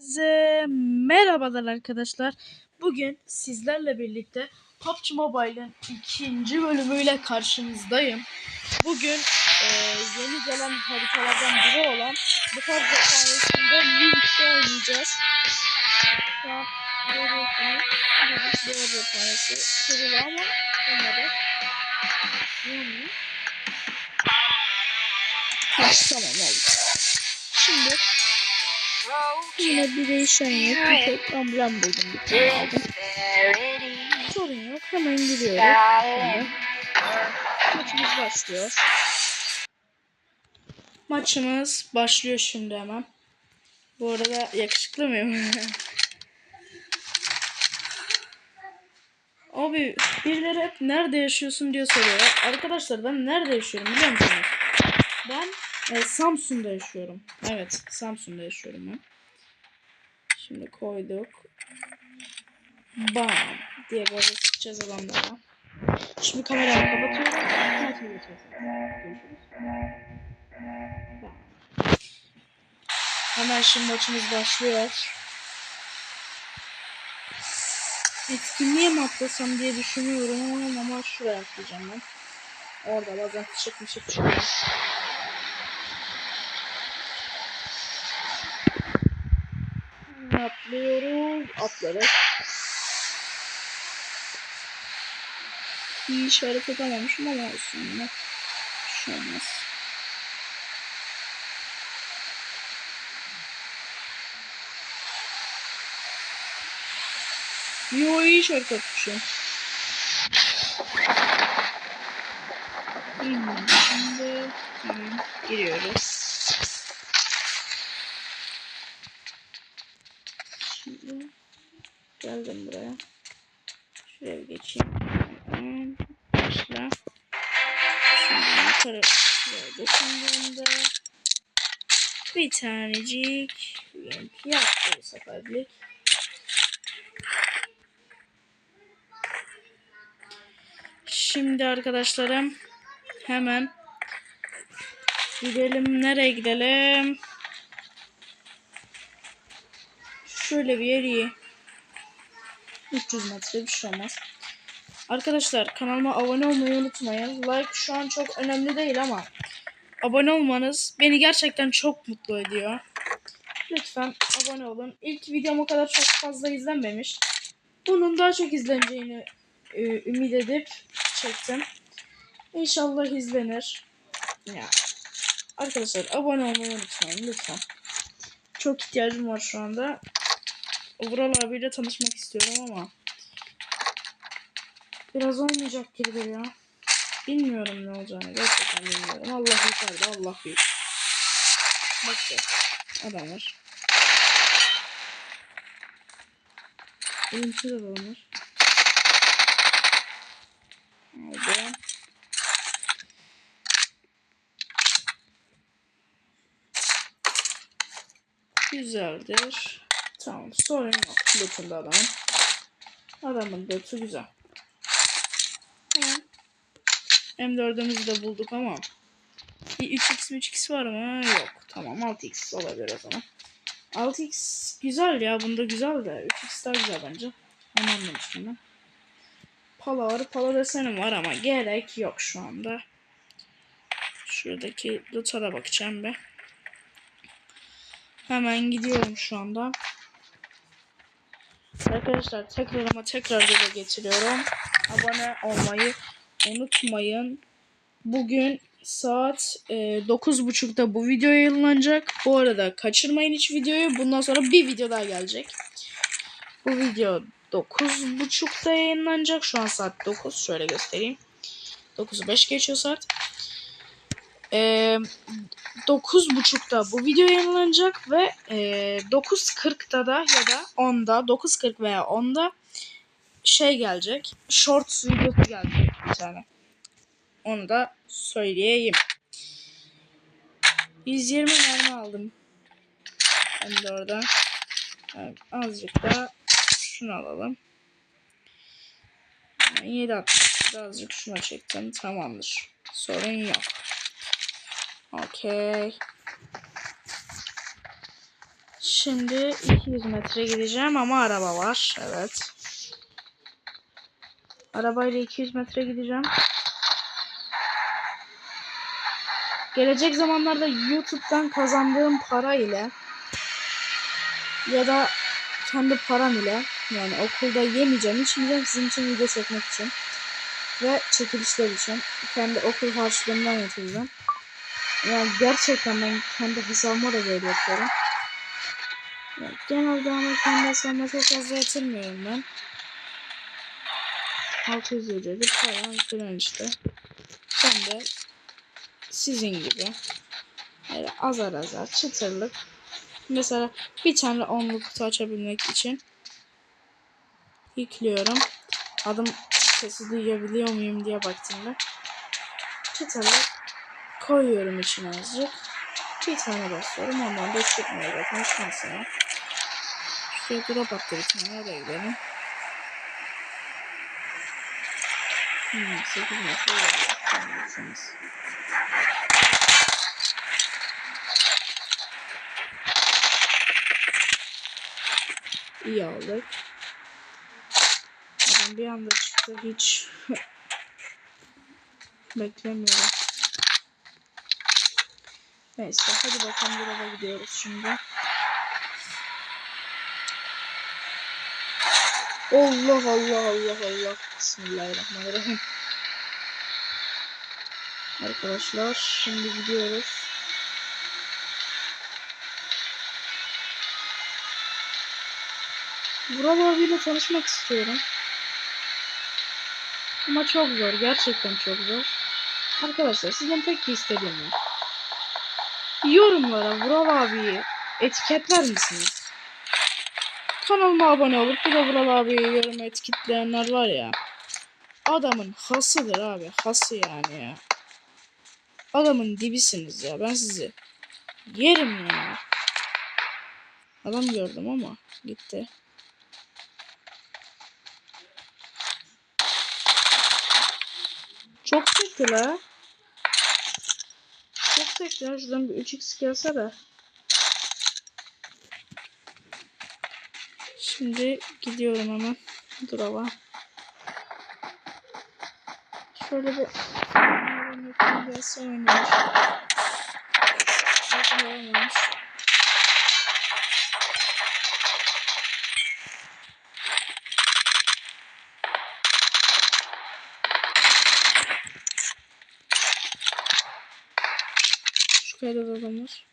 Size merhabalar arkadaşlar. Bugün sizlerle birlikte PUBG Mobile'ın ikinci bölümüyle karşınızdayım. Bugün e, yeni gelen haritalardan biri olan bu tarz cephanesinde Lynx'te oynayacağız. Şu an görüyorsunuz. Kırılı ama olmadı. Yani. Tamam oldu. Şimdi Yine bir değişen yok. Bir tek amblem buldum. Bir tane aldım. Sorun yok. Hemen giriyorum. Şimdi. Maçımız başlıyor. Maçımız başlıyor şimdi hemen. Bu arada yakışıklı mıyım? Abi birileri hep nerede yaşıyorsun diye soruyor. Arkadaşlar ben nerede yaşıyorum biliyor musunuz? Ben e, Samsun'da yaşıyorum. Evet Samsun'da yaşıyorum ben. Şimdi koyduk. Bam diye böyle sıkacağız adamlara. Şimdi kamerayı kapatıyorum. Hemen şimdi maçımız başlıyor. Etkinliğe mi atlasam diye düşünüyorum ama şuraya atlayacağım ben. Orada bazen mişek çıkıyor. Atlıyoruz. Atladık. İyi işaret edememişim ama olsun yine. Bir şey olmaz. Yo iyi işaret. Bilmiyorum. Şimdi giriyoruz. Şimdi geldim buraya. Şuraya geçeyim. Başla. Şimdi yukarı şuraya dokunduğumda bir tanecik yaptı bu seferlik. Şimdi arkadaşlarım hemen gidelim. Nereye gidelim? Şöyle bir yer iyi. 300 metre bir şey olmaz. Arkadaşlar kanalıma abone olmayı unutmayın. Like şu an çok önemli değil ama abone olmanız beni gerçekten çok mutlu ediyor. Lütfen abone olun. İlk videom o kadar çok fazla izlenmemiş. Bunun daha çok izleneceğini e, ümit edip çektim. İnşallah izlenir. Ya. Arkadaşlar abone olmayı unutmayın lütfen. Çok ihtiyacım var şu anda. Vural abiyle tanışmak istiyorum ama biraz olmayacak gibi duruyor. Bilmiyorum ne olacağını gerçekten bilmiyorum. Allah yukarıda Allah büyük. Bak ya. Adam var. De adam var. Aldım. Güzeldir. Tamam sorun yok. Loot'unda adamın. Adamın loot'u güzel. Tamam. M4'ümüzü de bulduk ama bir 3x 3x var mı? Yok. Tamam 6x olabilir o zaman. 6x güzel ya. Bunda güzel de 3x daha güzel bence. Onu anlamıştım ben. Pala var. Pala desenim var ama gerek yok şu anda. Şuradaki loot'a da bakacağım be. Hemen gidiyorum şu anda. Arkadaşlar tekrar ama tekrar dile getiriyorum. Abone olmayı unutmayın. Bugün saat e, 9.30'da bu video yayınlanacak. Bu arada kaçırmayın hiç videoyu. Bundan sonra bir video daha gelecek. Bu video 9.30'da yayınlanacak. Şu an saat 9. Şöyle göstereyim. 9'u 5 geçiyor saat. Ee, 9.30'da bu video yayınlanacak ve e, 9.40'da da ya da 10'da 9.40 veya 10'da şey gelecek. Shorts videosu gelecek bir tane. Onu da söyleyeyim. 120 mermi aldım. Ben de orada. Evet, azıcık da şunu alalım. 7 atmış. Birazcık şuna çektim. Tamamdır. Sorun yok. Okey. Şimdi 200 metre gideceğim ama araba var. Evet. Arabayla 200 metre gideceğim. Gelecek zamanlarda YouTube'dan kazandığım para ile ya da kendi param ile yani okulda yemeyeceğim, içmeyeceğim sizin için video çekmek için ve çekilişler için kendi okul harçlığımdan yatıracağım. Yani gerçekten ben kendi hesabıma da böyle yapıyorum. Yani genelde ama kendi hesabıma çok fazla yatırmıyorum ben. 600 lira bir para falan işte. Ben de sizin gibi yani azar azar çıtırlık mesela bir tane onluk kutu açabilmek için yüklüyorum. Adım sesi duyabiliyor muyum diye baktığımda çıtırlık koyuyorum içine azıcık. Bir tane basıyorum. Ondan da çıkmıyor zaten şansına. Şuraya drop attı bir tane. Oraya gidelim. Hmm, 8 metre baksanız. İyi aldık. Adam bir anda çıktı. Hiç beklemiyorum. Neyse hadi bakalım buraya gidiyoruz şimdi. Allah Allah Allah Allah. Bismillahirrahmanirrahim. Arkadaşlar şimdi gidiyoruz. Vural abiyle tanışmak istiyorum. Ama çok zor. Gerçekten çok zor. Arkadaşlar sizden tek bir istediğim var. Yorumlara Vural abiyi etiketler misiniz? Kanalıma abone olup bir de Vural abiye yorum etiketleyenler var ya. Adamın hasıdır abi. Hası yani ya. Adamın dibisiniz ya. Ben sizi yerim ya. Adam gördüm ama gitti. Çok sekti la. Sekti ya. Şuradan bir 3x gelse de. Şimdi gidiyorum hemen. Durava. Şöyle bir. Bakın olmamış. Şu kayda da adam var.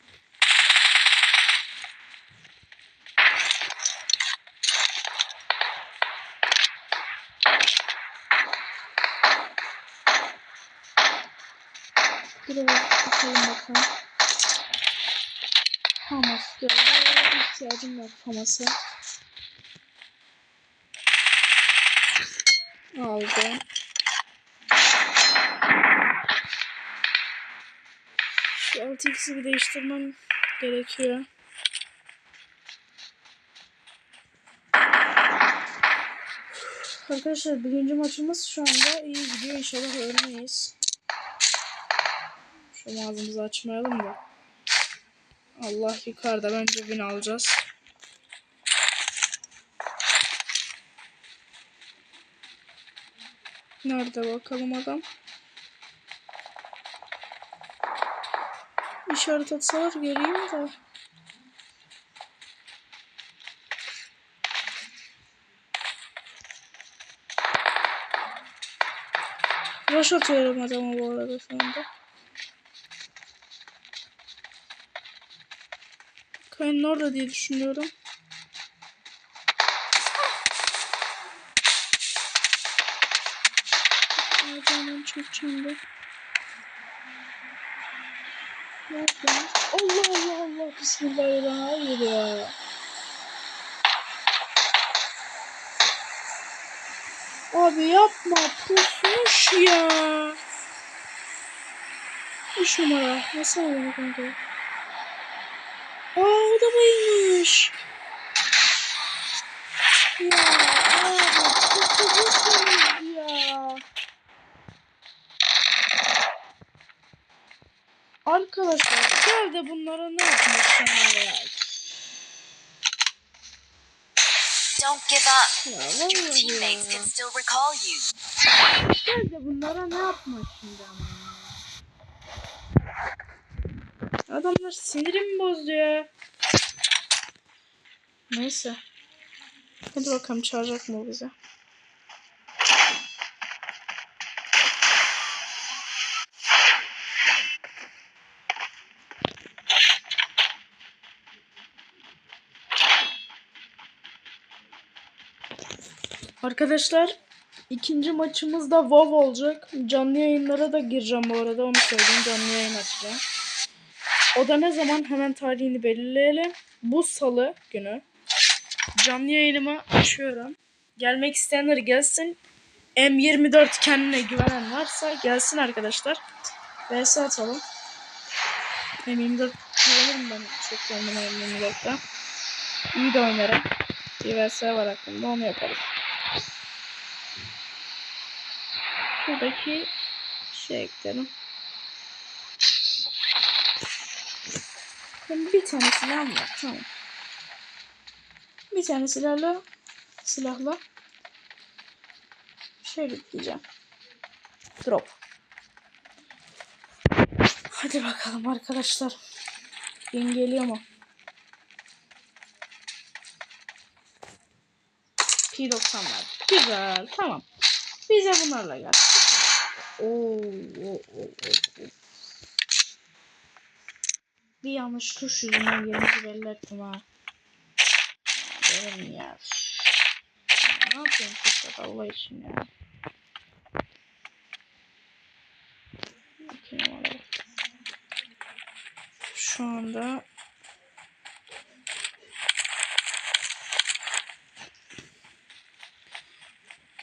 Buraya bakalım bakalım. Hamas geldi. İhtiyacım yok Hamas'a. Aldım. Şu 6x'i bir değiştirmem gerekiyor. Arkadaşlar birinci maçımız şu anda iyi gidiyor. İnşallah ölmeyiz. Şu ağzımızı açmayalım da. Allah yukarıda bence win alacağız. Nerede bakalım adam? İşaret atsalar göreyim de. Rush atıyorum adama bu arada şu Kayanın orada diye düşünüyorum. Nereden çekeceğim de. Nereden? Allah Allah Allah. Bismillahirrahmanirrahim. Ya. Abi yapma. Pusmuş ya. Üç numara. Nasıl oldu kanka? O da bayılmış. Ya abi üzüldüm ya. Arkadaşlar gel de bunlara ne yapmış ya? Don't give up. Ya Your teammates can still recall you. Gel de bunlara ne yapmak şimdi ama. Adamlar sinirimi bozdu ya. Neyse. Hadi bakalım çağıracak mı o bize? Arkadaşlar ikinci maçımız da WoW olacak. Canlı yayınlara da gireceğim bu arada onu söyleyeyim. Canlı yayın açacağım. O da ne zaman hemen tarihini belirleyelim. Bu salı günü. Canlı yayınımı açıyorum. Gelmek isteyenler gelsin. M24 kendine güvenen varsa gelsin arkadaşlar. VS atalım. M24 kullanırım ben çok kendime M24'te. İyi de oynarım. Bir VS var aklımda onu yaparız. Şuradaki şey ekledim. Benim bir tane silahım var. Tamam. Bir tane silahla silahla şey yükleyeceğim. Drop. Hadi bakalım arkadaşlar. Gün geliyor mu? P90 var. Güzel. Tamam. Bize bunlarla gel. Oo, oo, oo, oo. Bir yanlış tuş yüzünden yerimizi belli ettim ha. Benim ya. Ne yapıyorsun tuşlar Allah için ya. Şu anda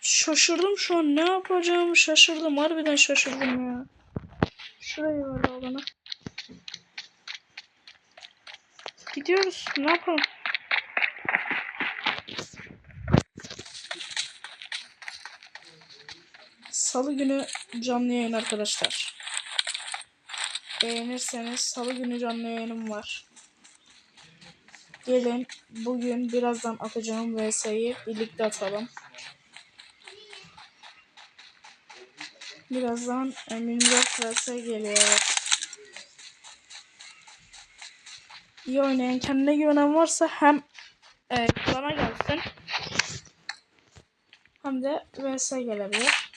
Şaşırdım şu an ne yapacağımı şaşırdım. Harbiden şaşırdım ya. Şurayı ver al bana. Gidiyoruz. Ne yapalım? Salı günü canlı yayın arkadaşlar. Beğenirseniz salı günü canlı yayınım var. Gelin bugün birazdan atacağım VS'yi birlikte atalım. Birazdan M24 vs geliyor. Evet. İyi oynayan, kendine güvenen varsa hem e, bana gelsin hem de vs gelebilir.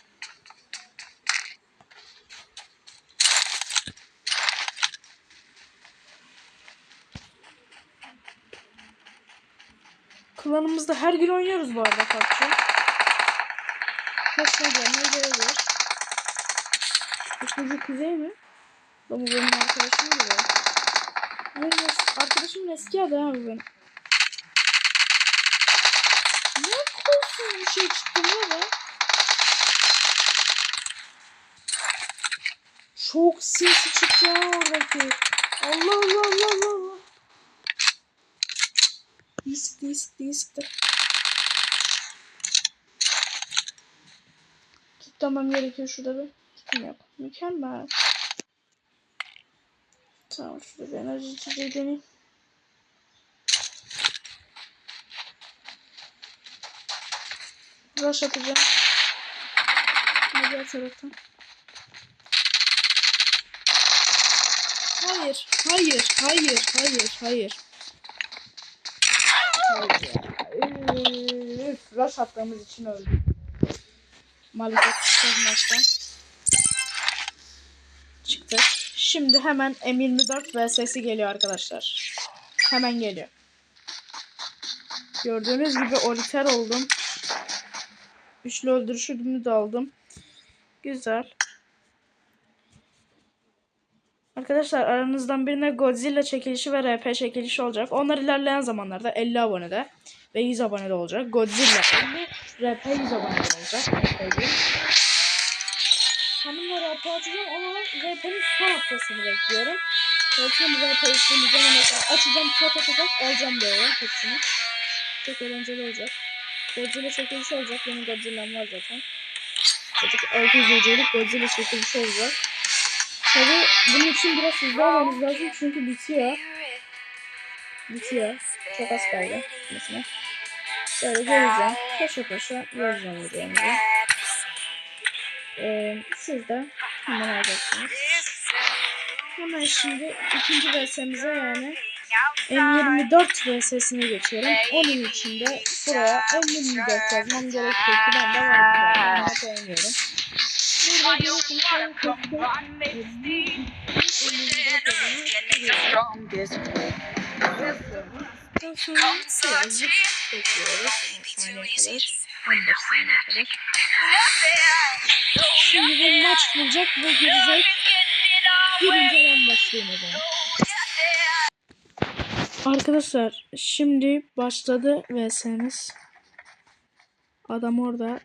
Klanımızda her gün oynuyoruz bu arada PUBG. Hoşuna gelmeye gelebilir. Bu çocuk kuzey mi? Lan bu benim arkadaşım gibi. Benim arkadaşımın eski adı ha bu. Ne korksun bir şey çıktı ne be? Çok sinsi çıktı ya oradaki. Allah Allah Allah Allah. İyi sıktı iyi sıktı iyi sıktı. Tutmam gerekiyor şurada bir. Yok. Mükemmel. Tamam şurada bir enerji içeceği deneyim. Rush atacağım. Diğer taraftan. Hayır, hayır, hayır, hayır, hayır. Hayır ya. Üf, rush attığımız için öldüm. Maalesef çıktık maçtan. Çıktık. Şimdi hemen M24 VS'si geliyor arkadaşlar. Hemen geliyor. Gördüğünüz gibi oriter oldum. Üçlü öldürüşümü de aldım. Güzel. Arkadaşlar aranızdan birine Godzilla çekilişi ve RP çekilişi olacak. Onlar ilerleyen zamanlarda 50 abonede ve 100 abonede olacak. Godzilla 50, RP 100 abonede olacak. Hanımla RP atacağım ama RP'nin son haftasını bekliyorum. Bakayım RP isteyeceğim ama açacağım tat atacak alacağım böyle hepsini. Çok eğlenceli olacak. Godzilla çekilişi olacak. Benim Godzilla'm var zaten. Çocuk 600 UC'lik Godzilla çekilişi olacak. Tabi bunun için biraz hızlı olmamız lazım çünkü bitiyor. Bitiyor. Çok az kaldı. Mesela. Böyle geleceğim. Paşa paşa yazacağım videomuzu. Ee, siz de hemen alacaksınız. Hemen şimdi ikinci VS'mize yani M24 VS'sine geçiyorum. Onun için de buraya M24 yazmam gerekiyor ki ben de var. Rahat oynıyorum. Burada görüyorsunuz şöyle köşkte Daha sonra birazcık bekliyoruz. 10 saniye kadar. 15 saniye kadar. Şimdi bir maç bulacak ve girecek. Girince ben başlayayım. Arkadaşlar şimdi başladı VS'miz. Adam orada.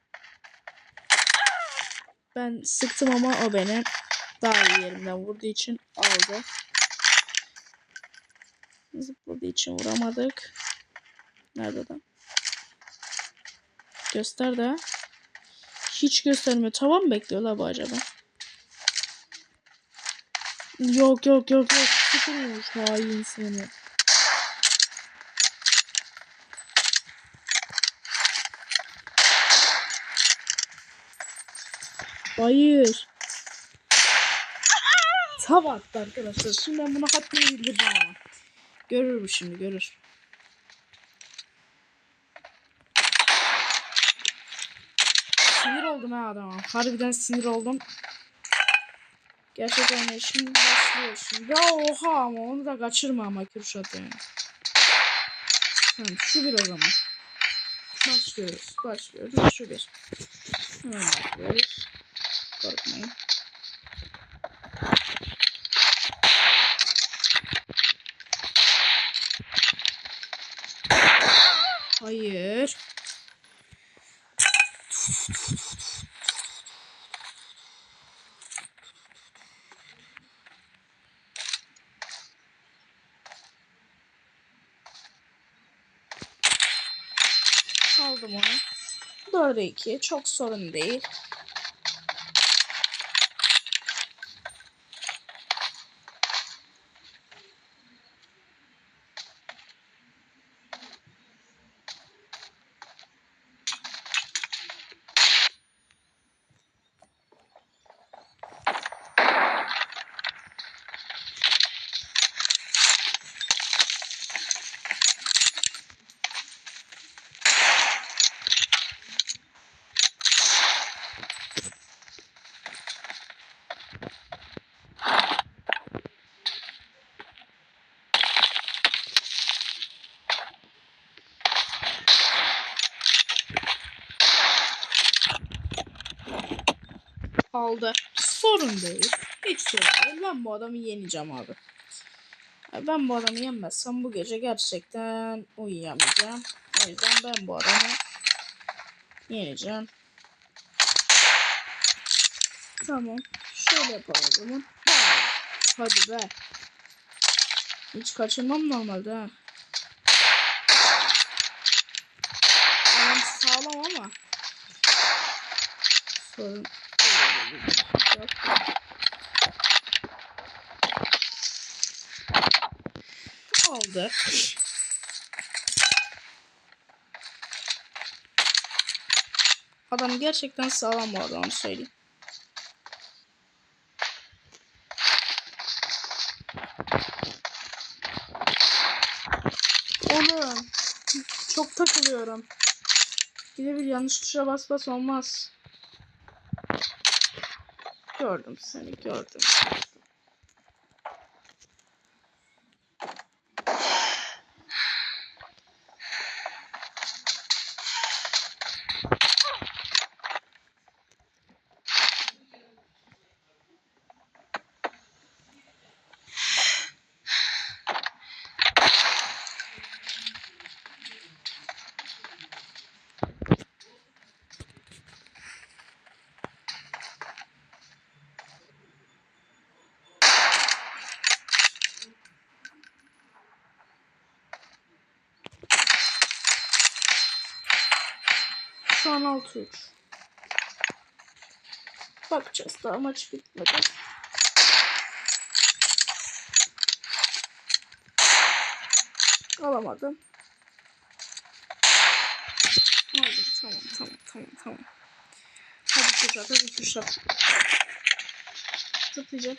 Ben sıktım ama o beni daha iyi yerimden vurduğu için aldı. Zıpladığı için vuramadık. Nerede adam? Göster de. Hiç göstermiyor. Tamam mı bekliyor bu acaba? Yok yok yok yok. Sıkılmış hain seni. Hayır. Tav attı arkadaşlar. Şimdi ben buna haddini bildirdim ama. Görür bu şimdi görür. Sinir oldum ha adama. Harbiden sinir oldum. Gerçek oynayışım başlıyor şimdi. Ya oha ama onu da kaçırma ama Kürşat yani. Tamam şu bir o zaman. Başlıyoruz. Başlıyoruz. Şu bir. Hemen başlıyoruz. Korkmayın. Hayır. Aldım onu. 4'e 2. Çok sorun değil. Aldı. Sorun değil. Hiç sorun değil. Ben bu adamı yeneceğim abi. Ben bu adamı yenmezsem bu gece gerçekten uyuyamayacağım. O yüzden ben bu adamı yeneceğim. Tamam. Şöyle yapalım. Hadi be. Hiç kaçırmam normalde ha. Adam sağlam ama. Sorun. Yok. Oldu. Adam gerçekten sağlam bu arada onu söyleyeyim. Oğlum. Çok takılıyorum. Gide bir yanlış tuşa bas bas olmaz. Gördüm seni gördüm. 6-3. Bakacağız daha maç bitmedi. Alamadım. Aldım. Tamam tamam tamam tamam. Hadi Kürşat hadi Kürşat. Zıplayacak.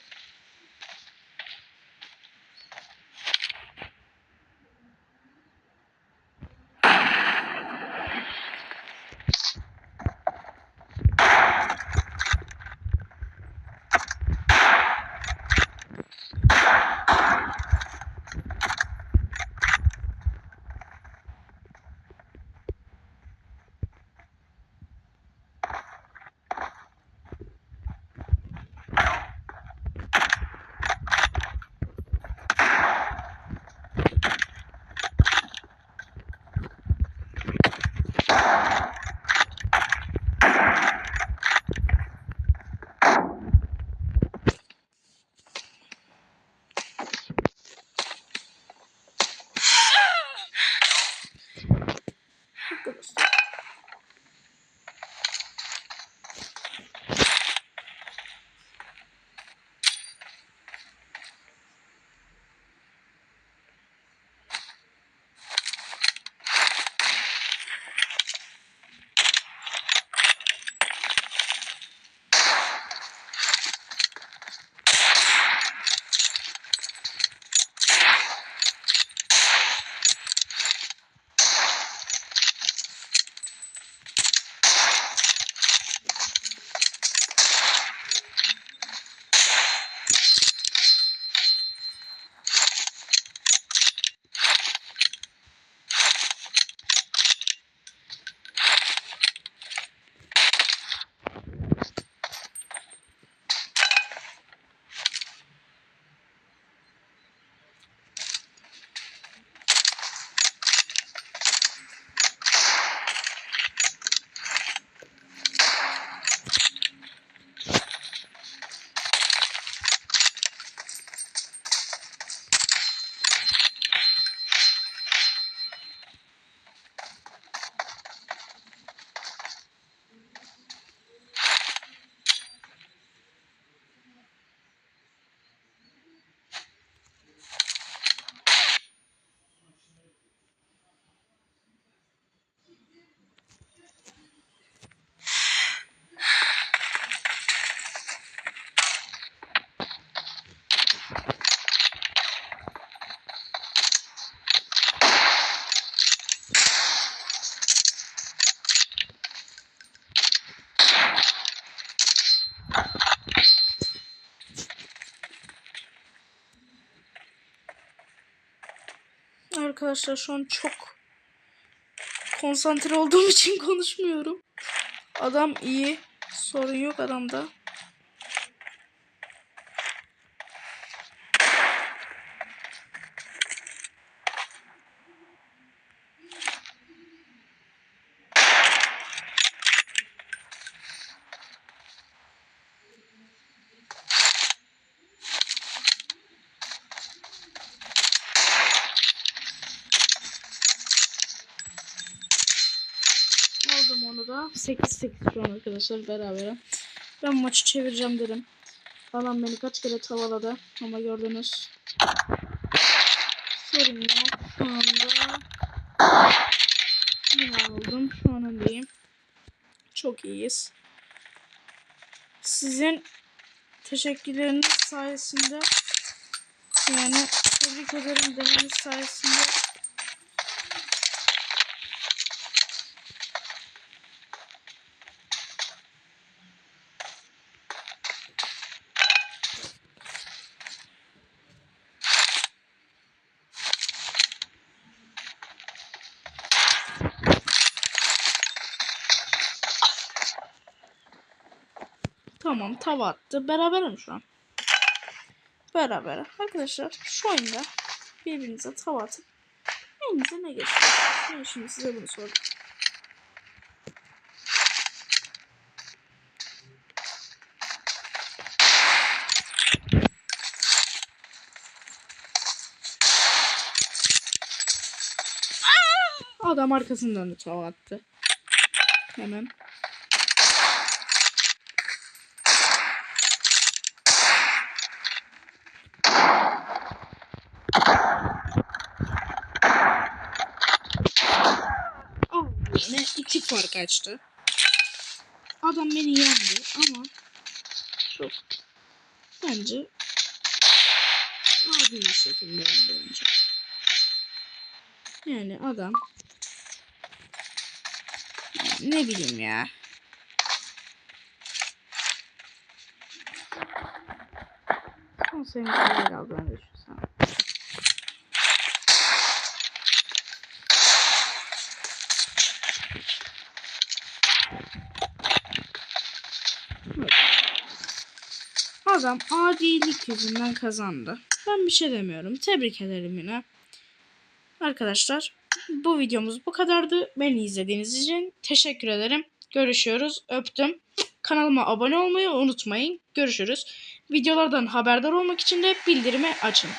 Arkadaşlar şu an çok konsantre olduğum için konuşmuyorum. Adam iyi. Sorun yok adamda. Aldım onu da. 8-8 şu an arkadaşlar beraber. Ben maçı çevireceğim dedim. Adam beni kaç kere tavaladı ama gördünüz. Sorun yok. Şu anda yine aldım. Şu an öndeyim. Çok iyiyiz. Sizin teşekkürleriniz sayesinde yani tebrik ederim demeniz sayesinde Tamam tava attı. Beraberim şu an. Beraber. Arkadaşlar şu oyunda birbirinize tava atıp elinize ne geçiyor? Ben şimdi size bunu sorayım. Adam arkasından da tava attı. Hemen. Allah. yine iki fark açtı. Adam beni yendi ama çok bence adil bir şekilde yendi bence. Yani adam ne bileyim ya. Sevimli yer aldı ben de şu sana. Evet. Adam adilik yüzünden kazandı. Ben bir şey demiyorum. Tebrik ederim yine. Arkadaşlar bu videomuz bu kadardı. Beni izlediğiniz için teşekkür ederim. Görüşüyoruz. Öptüm. Kanalıma abone olmayı unutmayın. Görüşürüz. Videolardan haberdar olmak için de bildirimi açın.